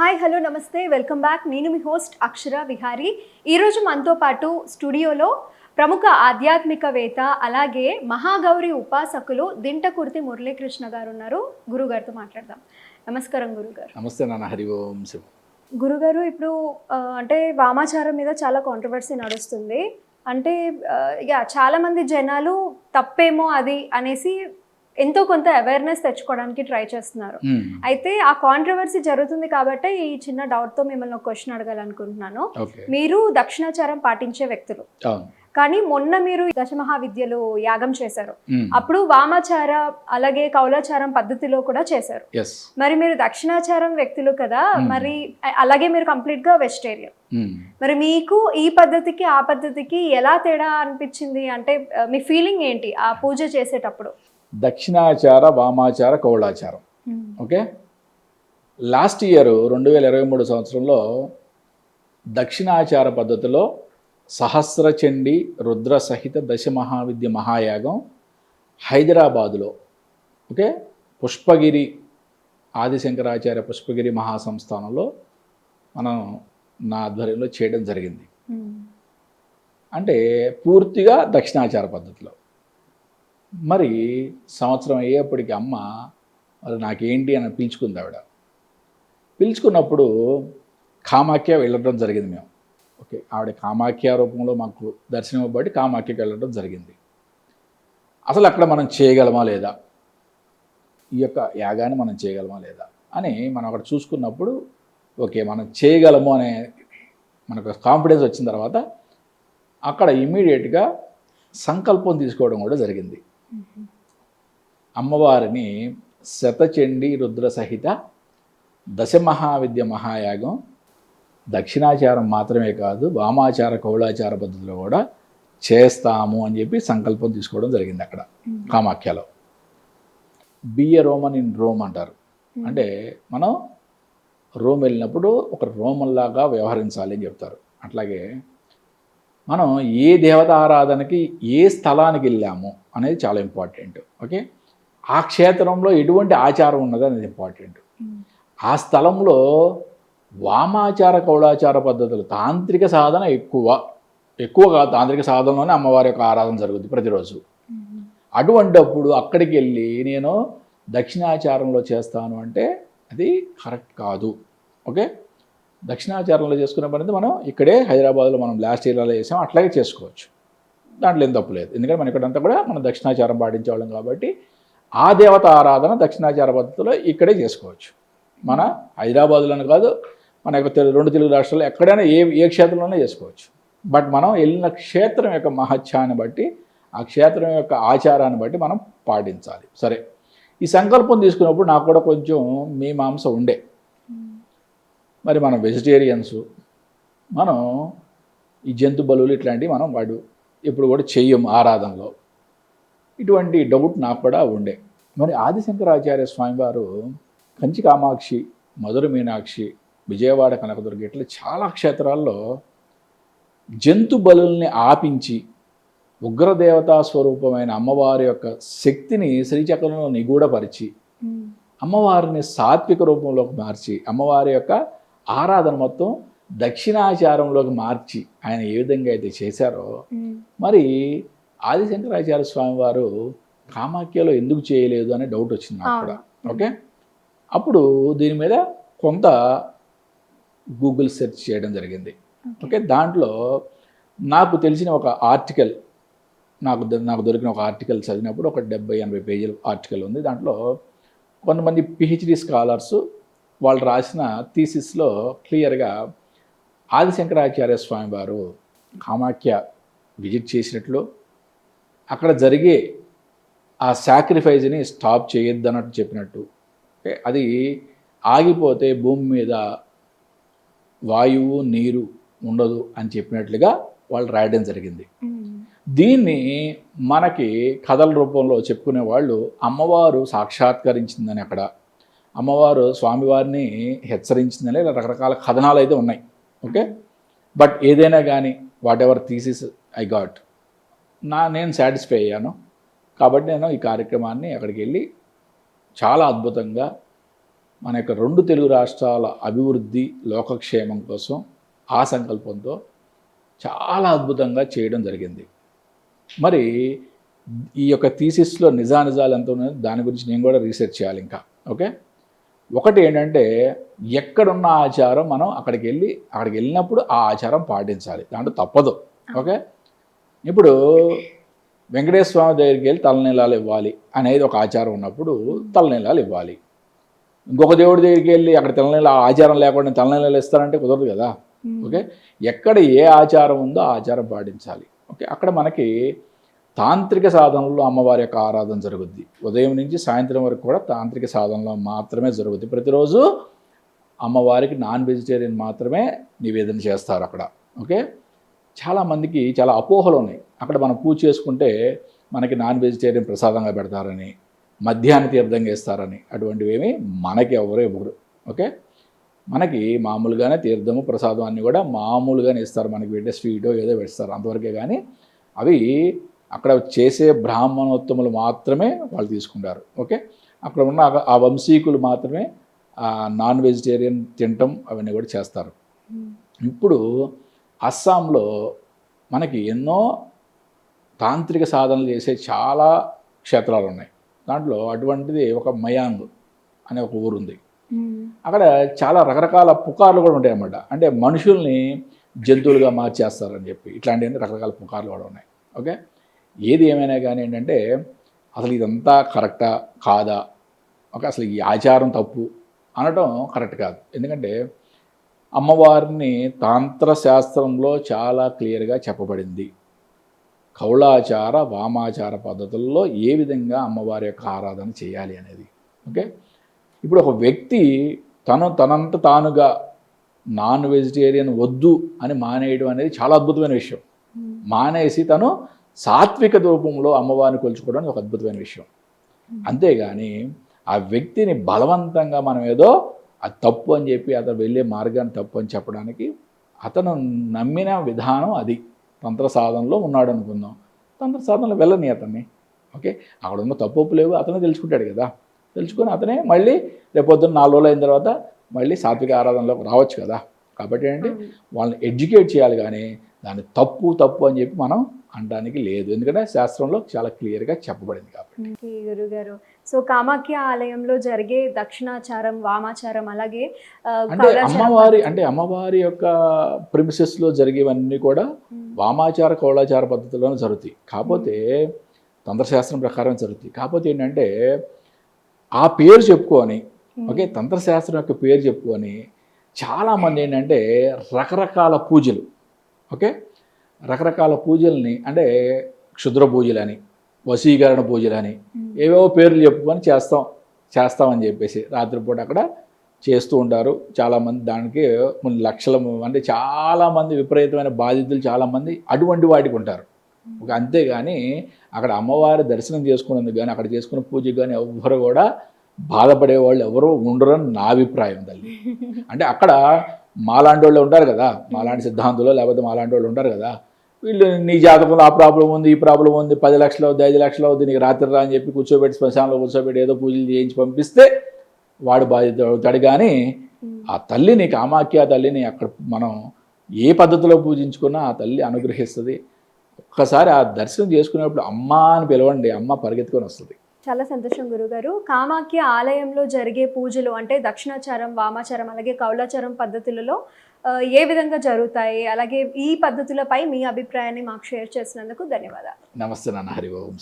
Hi hello namaste. Welcome back. నేను మీ host అక్షర విహారీ. ఈరోజు మనతో పాటు స్టూడియోలో ప్రముఖ ఆధ్యాత్మికవేత్త అలాగే మహాగౌరి ఉపాసకులు దింటకుర్తి మురళీకృష్ణ గారు ఉన్నారు గురుగారితో మాట్లాడదాం. నమస్కారం గురుగారు. నమస్తే నాన్న. హరి ఓం శివ. గురుగారు ఇప్పుడు అంటే వామాచారం మీద చాలా కాంట్రవర్సీ నడుస్తుంది. అంటే ఇక చాలా మంది జనాలు తప్పేమో అది అనేసి ఎంతో కొంత అవేర్నెస్ తెచ్చుకోవడానికి ట్రై చేస్తున్నారు. మ్మ్. అయితే ఆ కాంట్రవర్సీ జరుగుతుంది కాబట్టి ఈ చిన్న డౌట్తో మిమ్మల్ని ఒక క్వశ్చన్ అడగాలనుకుంటున్నాను. మీరు దక్షిణాచారం పాటించే వ్యక్తులు. కానీ మొన్న మీరు దశమహావిద్యలు యాగం చేశారు. మ్మ్. అప్పుడు వామాచార అలాగే కౌలాచారం పద్ధతిలో కూడా చేశారు. మరి మీరు దక్షిణాచారం వ్యక్తులు కదా Hmm. మరి అలాగే మీరు కంప్లీట్గా వెజిటేరియన్. మరి మీకు ఈ పద్ధతికి ఆ పద్ధతికి ఎలా తేడా అనిపించింది? అంటే మీ ఫీలింగ్ ఏంటి? ఆ పూజ చేసేటప్పుడు? దక్షిణాచార వామాచార కౌళాచారం. ఓకే? లాస్ట్ ఇయర్ రెండు వేల ఇరవై మూడు సంవత్సరంలో దక్షిణాచార పద్ధతిలో సహస్రచండి రుద్ర సహిత దశ మహావిద్య మహాయాగం హైదరాబాదులో ఓకే? పుష్పగిరి ఆదిశంకరాచార్య పుష్పగిరి మహాసంస్థానంలో మనం నా ఆధ్వర్యంలో చేయడం జరిగింది. అంటే పూర్తిగా దక్షిణాచార పద్ధతిలో. మరి సంవత్సరం అయ్యేప్పటికి అమ్మ మరి నాకేంటి? అని పిలుచుకుంది ఆవిడ. పిలుచుకున్నప్పుడు కామాఖ్య వెళ్ళడం జరిగింది మేము. ఓకే ఆవిడ కామాఖ్య రూపంలో మాకు దర్శనం ఇవ్వబట్టి కామాఖ్యకి వెళ్ళడం జరిగింది. అసలు అక్కడ మనం చేయగలమా లేదా? ఈ యొక్క యాగాన్ని మనం చేయగలమా లేదా? అని మనం అక్కడ చూసుకున్నప్పుడు ఓకే మనం చేయగలము అనే మనకు కాన్ఫిడెన్స్ వచ్చిన తర్వాత అక్కడ ఇమ్మీడియట్గా సంకల్పం తీసుకోవడం కూడా జరిగింది. అమ్మవారిని శతచండి రుద్ర సహిత దశమహావిద్య మహాయాగం దక్షిణాచారం మాత్రమే కాదు వామాచార కౌళాచార పద్ధతిలో కూడా చేస్తాము అని చెప్పి సంకల్పం తీసుకోవడం జరిగింది అక్కడ కామాఖ్యలో. Be a Roman in Rome అంటారు. అంటే మనం రోమ్ వెళ్ళినప్పుడు ఒక రోమన్లాగా వ్యవహరించాలి అని చెప్తారు. అట్లాగే మనం ఏ దేవత ఆరాధనకి ఏ స్థలానికి వెళ్ళాము అనేది చాలా ఇంపార్టెంట్. ఓకే? ఆ క్షేత్రంలో ఎటువంటి ఆచారం ఉన్నది అనేది ఇంపార్టెంట్. ఆ స్థలంలో వామాచార కౌళాచార పద్ధతులు తాంత్రిక సాధన ఎక్కువ. ఎక్కువగా తాంత్రిక సాధనలోనే అమ్మవారి యొక్క ఆరాధన జరుగుతుంది ప్రతిరోజు. అటువంటప్పుడు అక్కడికి వెళ్ళి నేను దక్షిణాచారంలో చేస్తాను అంటే అది కరెక్ట్ కాదు. ఓకే? దక్షిణాచారంలో చేసుకునే పని మనం ఇక్కడే హైదరాబాద్లో మనం లాస్ట్ ఇయర్లో చేసాం అట్లాగే చేసుకోవచ్చు. దాంట్లో ఏం తప్పు లేదు. ఎందుకంటే మన ఇక్కడంతా కూడా మనం దక్షిణాచారం పాటించేవాళ్ళం కాబట్టి ఆ దేవత ఆరాధన దక్షిణాచార పద్ధతిలో ఇక్కడే చేసుకోవచ్చు. మన హైదరాబాద్లోనే కాదు మన యొక్క రెండు తెలుగు రాష్ట్రాల్లో ఎక్కడైనా ఏ ఏ క్షేత్రంలోనే చేసుకోవచ్చు. బట్ మనం వెళ్ళిన క్షేత్రం యొక్క మహత్యాన్ని బట్టి ఆ క్షేత్రం యొక్క ఆచారాన్ని బట్టి మనం పాటించాలి. సరే. ఈ సంకల్పం తీసుకున్నప్పుడు నాకు కూడా కొంచెం మీ మాంసం ఉండే. మరి మనం వెజిటేరియన్స్ మనం ఈ జంతు బలులు ఇట్లాంటివి మనం వాడు ఇప్పుడు కూడా చెయ్యం ఆరాధనలో. ఇటువంటి డౌట్ నాకు కూడా ఉండే. మరి ఆదిశంకరాచార్య స్వామివారు కంచి కామాక్షి మధుర మీనాక్షి విజయవాడ కనకదుర్గ ఇట్లా చాలా క్షేత్రాల్లో జంతు బలుల్ని ఆపించి ఉగ్రదేవతా స్వరూపమైన అమ్మవారి యొక్క శక్తిని శ్రీచక్రంలో నిగూఢపరిచి అమ్మవారిని సాత్విక రూపంలోకి మార్చి అమ్మవారి యొక్క ఆరాధన మొత్తం దక్షిణాచారంలోకి మార్చి ఆయన ఏ విధంగా అయితే చేశారో మరి ఆదిశంకరాచార్య స్వామి వారు కామాఖ్యలో ఎందుకు చేయలేదు అనే డౌట్ వచ్చింది నాకు కూడా. ఓకే? అప్పుడు దీని మీద కొంత గూగుల్ సెర్చ్ చేయడం జరిగింది. ఓకే. దాంట్లో నాకు తెలిసిన ఒక ఆర్టికల్ నాకు నాకు దొరికిన ఒక ఆర్టికల్ చదివినప్పుడు ఒక డెబ్బై ఎనభై పేజీల ఆర్టికల్ ఉంది. దాంట్లో కొంతమంది పిహెచ్డి స్కాలర్స్ వాళ్ళు రాసిన థీసిస్లో క్లియర్గా ఆదిశంకరాచార్య స్వామి వారు కామాఖ్య విజిట్ చేసినట్లు అక్కడ జరిగే ఆ సాక్రిఫైజ్ని స్టాప్ చేయొద్దు అన్నట్టు చెప్పినట్టు అది ఆగిపోతే భూమి మీద వాయువు నీరు ఉండదు అని చెప్పినట్లుగా వాళ్ళు రాయడం జరిగింది. దీన్ని మనకి కథల రూపంలో చెప్పుకునే వాళ్ళు అమ్మవారు సాక్షాత్కరించిందని అక్కడ అమ్మవారు స్వామివారిని హెచ్చరించిందని ఇలా రకరకాల కథనాలు అయితే ఉన్నాయి. ఓకే? బట్ ఏదైనా కానీ whatever thesis I got నా నేను సాటిస్ఫై అయ్యాను. కాబట్టి నేను ఈ కార్యక్రమాన్ని అక్కడికి వెళ్ళి చాలా అద్భుతంగా మన యొక్క రెండు తెలుగు రాష్ట్రాల అభివృద్ధి లోకక్షేమం కోసం ఆ సంకల్పంతో చాలా అద్భుతంగా చేయడం జరిగింది. మరి ఈ యొక్క థీసిస్లో నిజానిజాలు ఎంత ఉన్నాయో. దాని గురించి నేను కూడా రీసెర్చ్ చేయాలి ఇంకా. ఓకే? ఒకటి ఏంటంటే ఎక్కడున్న ఆచారం మనం అక్కడికి వెళ్ళి అక్కడికి వెళ్ళినప్పుడు ఆ ఆచారం పాటించాలి. దాంట్లో తప్పదు. ఓకే? ఇప్పుడు వెంకటేశ్వర స్వామి దగ్గరికి వెళ్ళి తలనీలాలు ఇవ్వాలి అనేది ఒక ఆచారం ఉన్నప్పుడు తలనీలాలు ఇవ్వాలి. ఇంకొక దేవుడి దగ్గరికి వెళ్ళి అక్కడ తలనీల ఆచారం లేకుండా తలనీలాలు ఇస్తారంటే కుదరదు కదా. ఓకే? ఎక్కడ ఏ ఆచారం ఉందో ఆ ఆచారం పాటించాలి. ఓకే? అక్కడ మనకి తాంత్రిక సాధనలో అమ్మవారి యొక్క ఆరాధన జరుగుద్ది. ఉదయం నుంచి సాయంత్రం వరకు కూడా తాంత్రిక సాధనలో మాత్రమే జరుగుద్ది. ప్రతిరోజు అమ్మవారికి నాన్ వెజిటేరియన్ మాత్రమే నివేదన చేస్తారు అక్కడ. ఓకే? చాలామందికి చాలా అపోహలు ఉన్నాయి. అక్కడ మనం పూజ చేసుకుంటే మనకి నాన్ వెజిటేరియన్ ప్రసాదంగా పెడతారని మధ్యాహ్న తీర్థంగా ఇస్తారని అటువంటివి ఏమి మనకి ఎవరు ఇవ్వరు. ఓకే? మనకి మామూలుగానే తీర్థము ప్రసాదం అన్నీ కూడా మామూలుగానే ఇస్తారు. మనకి పెట్టే స్వీటో ఏదో పెడతారు. అంతవరకే కానీ అవి అక్కడ చేసే బ్రాహ్మణోత్తములు మాత్రమే వాళ్ళు తీసుకుంటారు. ఓకే? అక్కడ ఉన్న ఆ- వంశీకులు మాత్రమే ఆ నాన్ వెజిటేరియన్ తినటం అవన్నీ కూడా చేస్తారు. ఇప్పుడు అస్సాంలో మనకి ఎన్నో తాంత్రిక సాధనలు చేసే చాలా క్షేత్రాలు ఉన్నాయి. దాంట్లో అటువంటిది ఒక మయాంగ్ అనే ఒక ఊరు ఉంది అక్కడ చాలా రకరకాల పుకార్లు కూడా ఉంటాయి అన్నమాట అంటే మనుషుల్ని జంతువులుగా మార్చేస్తారని చెప్పి ఇట్లాంటివన్నీ రకరకాల పుకార్లు కూడా ఉన్నాయి. ఓకే? ఏది ఏమైనా కానీ ఏంటంటే అసలు ఇదంతా కరెక్టా? కాదా? ఒక అసలు ఈ ఆచారం తప్పు అనడం కరెక్ట్ కాదు. ఎందుకంటే అమ్మవారిని తాంత్ర శాస్త్రంలో చాలా క్లియర్గా చెప్పబడింది. కౌళాచార వామాచార పద్ధతుల్లో ఏ విధంగా అమ్మవారి యొక్క ఆరాధన చేయాలి అనేది. ఓకే? ఇప్పుడు ఒక వ్యక్తి తను తనంత తానుగా నాన్ వెజిటేరియన్ వద్దు అని మానేయడం అనేది చాలా అద్భుతమైన విషయం. మానేసి తను సాత్విక రూపంలో అమ్మవారిని కొలుచుకోవడం ఒక అద్భుతమైన విషయం. అంతేగాని ఆ వ్యక్తిని బలవంతంగా మనం ఏదో అది తప్పు అని చెప్పి అతను వెళ్ళే మార్గాన్ని తప్పు అని చెప్పడానికి అతను నమ్మిన విధానం అది. తంత్ర సాధనలో ఉన్నాడు అనుకుందాం. తంత్ర సాధనలో వెళ్ళని అతన్ని. ఓకే? అక్కడ ఉన్న తప్పు ఒప్పు లేవు అతనే తెలుసుకుంటాడు కదా. తెలుసుకొని అతనే మళ్ళీ రేపొద్దున నాలుగు రోజులు అయిన తర్వాత మళ్ళీ సాత్విక ఆరాధనలోకి రావచ్చు కదా. కాబట్టి ఏంటంటే వాళ్ళని ఎడ్యుకేట్ చేయాలి కానీ దాన్ని తప్పు తప్పు అని చెప్పి మనం అనడానికి లేదు. ఎందుకంటే శాస్త్రంలో చాలా క్లియర్గా చెప్పబడింది కాబట్టి. గురుగారు. సో కామాఖ్య ఆలయంలో జరిగే దక్షిణాచారం వామాచారం అలాగే అంటే అమ్మవారి. అంటే అమ్మవారి యొక్క ప్రిమిసెస్లో జరిగేవన్నీ కూడా వామాచార కౌళాచార పద్ధతిలోనే జరుగుతాయి. కాకపోతే తంత్రశాస్త్రం ప్రకారం జరుగుతాయి. కాకపోతే ఏంటంటే ఆ పేరు చెప్పుకొని ఓకే తంత్రశాస్త్రం యొక్క పేరు చెప్పుకొని చాలామంది ఏంటంటే రకరకాల పూజలు ఓకే? రకరకాల పూజల్ని అంటే క్షుద్ర పూజలని వశీకరణ పూజలని ఏవేవో పేర్లు చెప్పుకొని చేస్తాం చేస్తామని చెప్పేసి రాత్రిపూట అక్కడ చేస్తూ ఉంటారు. చాలామంది దానికి కొన్ని లక్షల అంటే చాలామంది విపరీతమైన బాధితులు చాలామంది అటువంటి వాటికి ఉంటారు. ఒక అంతేగాని అక్కడ అమ్మవారి దర్శనం చేసుకున్నందుకు కానీ అక్కడ చేసుకున్న పూజకి కానీ ఎవ్వరు కూడా బాధపడే వాళ్ళు ఎవరు ఉండరని నా అభిప్రాయం తల్లి. అంటే అక్కడ మాలాంటి వాళ్ళు ఉంటారు కదా. మాలాంటి సిద్ధాంతులు లేకపోతే మాలాంటి వాళ్ళు ఉంటారు కదా. వీళ్ళు నీ జాతకంలో ఆ ప్రాబ్లం ఉంది ఈ ప్రాబ్లం ఉంది పది లక్షలు అవుద్ది ఐదు లక్షలు అవుద్ది నీకు రాత్రి రా అని చెప్పి కూర్చోబెట్టి శ్మశానంలో కూర్చోబెట్టి ఏదో పూజలు చేయించి పంపిస్తే వాడు బాధ్యత అవుతాడు. కానీ ఆ తల్లిని కామాఖ్య తల్లిని అక్కడ మనం ఏ పద్ధతిలో పూజించుకున్నా ఆ తల్లి అనుగ్రహిస్తుంది. ఒక్కసారి ఆ దర్శనం చేసుకునేప్పుడు అమ్మ అని పిలవండి అమ్మ పరిగెత్తుకొని వస్తుంది. చాలా సంతోషం గురుగారు. కామాఖ్య ఆలయంలో జరిగే పూజలు అంటే దక్షిణాచారం వామాచారం అలాగే కౌలాచారం పద్ధతులలో ఏ విధంగా జరుగుతాయి? అలాగే ఈ పద్ధతులపై మీ అభిప్రాయాన్ని మాకు షేర్ చేసినందుకు ధన్యవాదాలు. నమస్తే నాన్న. హరి ఓం